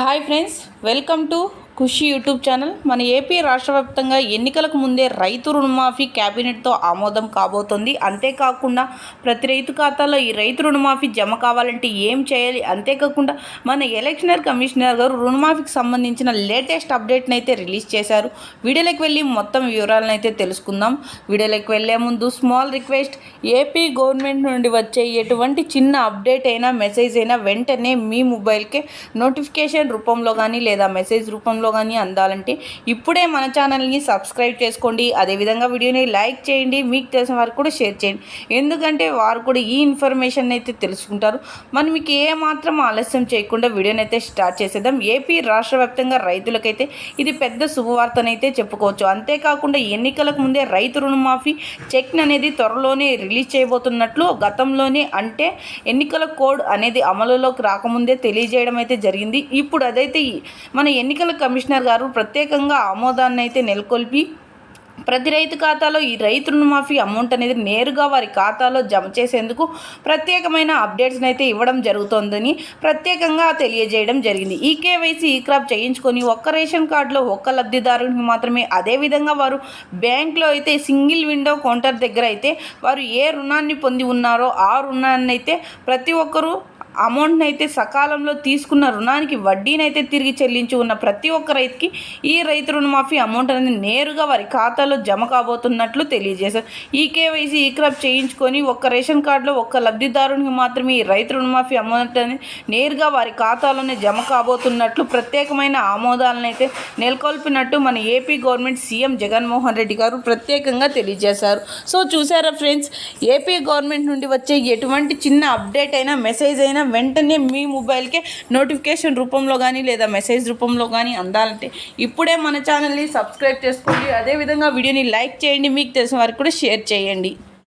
Hi friends welcome to Khushi YouTube channel. మన AP రాష్ట్ర వ్యాప్తంగా ఎన్నికలకు ముందే రైతు రుణమాఫీ క్యాబినెట్తో ఆమోదం కాబోతోంది. అంతేకాకుండా ప్రతి రైతు ఖాతాలో ఈ రైతు రుణమాఫీ జమ కావాలంటే ఏం చేయాలి? అంతేకాకుండా మన ఎలక్షనర్ కమిషనర్ గారు రుణమాఫీకి సంబంధించిన లేటెస్ట్ అప్డేట్ని అయితే రిలీజ్ చేశారు. వీడియోలోకి వెళ్ళి మొత్తం వివరాలను అయితే తెలుసుకుందాం. వీడియోలోకి వెళ్ళే ముందు స్మాల్ రిక్వెస్ట్ ఏపీ గవర్నమెంట్ నుండి వచ్చే ఎటువంటి చిన్న అప్డేట్ అయినా మెసేజ్ అయినా వెంటనే మీ మొబైల్కే నోటిఫికేషన్ రూపంలో కానీ లేదా మెసేజ్ రూపంలో కానీ అందాలంటే ఇప్పుడే మన ఛానల్ని సబ్స్క్రైబ్ చేసుకోండి. అదేవిధంగా వీడియోని లైక్ చేయండి. మీకు తెలిసిన వారికి కూడా షేర్ చేయండి. ఎందుకంటే వారు కూడా ఈ ఇన్ఫర్మేషన్ అయితే తెలుసుకుంటారు. మనం మీకు ఏ మాత్రం ఆలస్యం చేయకుండా వీడియోని అయితే స్టార్ట్ చేసేద్దాం. ఏపీ రాష్ట్ర వ్యాప్తంగా రైతులకైతే ఇది పెద్ద శుభవార్తనైతే చెప్పుకోవచ్చు. అంతేకాకుండా ఎన్నికలకు ముందే రైతు రుణమాఫీ చెక్ అనేది త్వరలోనే రిలీజ్ చేయబోతున్నట్లు గతంలోనే అంటే ఎన్నికల కోడ్ అనేది అమలులోకి రాకముందే తెలియజేయడం అయితే జరిగింది. ఇప్పుడు అదైతే మన ఎన్నికల కమిషనర్ గారు ప్రత్యేకంగా ఆమోదాన్ని అయితే నెలకొల్పి ప్రతి రైతు ఖాతాలో ఈ రైతు రుణమాఫీ అమౌంట్ అనేది నేరుగా వారి ఖాతాలో జమ చేసేందుకు ప్రత్యేకమైన అప్డేట్స్ని అయితే ఇవ్వడం జరుగుతోందని ప్రత్యేకంగా తెలియజేయడం జరిగింది. ఈ కేవైసీ ఈ క్రాప్ చేయించుకొని ఒక్క రేషన్ కార్డులో ఒక్క లబ్ధిదారునికి మాత్రమే అదేవిధంగా వారు బ్యాంక్లో అయితే సింగిల్ విండో కౌంటర్ దగ్గర అయితే వారు ఏ రుణాన్ని పొంది ఉన్నారో ఆ రుణాన్ని అయితే ప్రతి ఒక్కరూ అమౌంట్ని అయితే సకాలంలో తీసుకున్న రుణానికి వడ్డీని అయితే తిరిగి చెల్లించి ఉన్న ప్రతి ఒక్క రైతుకి ఈ రైతు రుణమాఫీ అమౌంట్ అనేది నేరుగా వారి ఖాతాలో జమ కాబోతున్నట్లు తెలియజేశారు. ఈ కేవైసీ ఈ క్రాప్ చేయించుకొని ఒక్క రేషన్ కార్డులో ఒక్క లబ్ధిదారునికి మాత్రమే ఈ రైతు రుణమాఫీ అమౌంట్ అనేది నేరుగా వారి ఖాతాలోనే జమ కాబోతున్నట్లు ప్రత్యేకమైన ఆమోదాలను అయితే నెలకొల్పినట్టు మన AP government CM Jaganmohan Reddy garu ప్రత్యేకంగా తెలియజేశారు. సో చూసారా ఫ్రెండ్స్ ఏపీ గవర్నమెంట్ నుండి వచ్చే ఎటువంటి చిన్న అప్డేట్ అయినా మెసేజ్ అయినా వెంటనే మీ మొబైల్కే నోటిఫికేషన్ రూపంలో కానీ లేదా మెసేజ్ రూపంలో కానీ అందాలంటే ఇప్పుడే మన ఛానల్ని సబ్స్క్రైబ్ చేసుకోండి. అదేవిధంగా వీడియోని లైక్ చేయండి. మీకు తెలిసిన వారికి కూడా షేర్ చేయండి.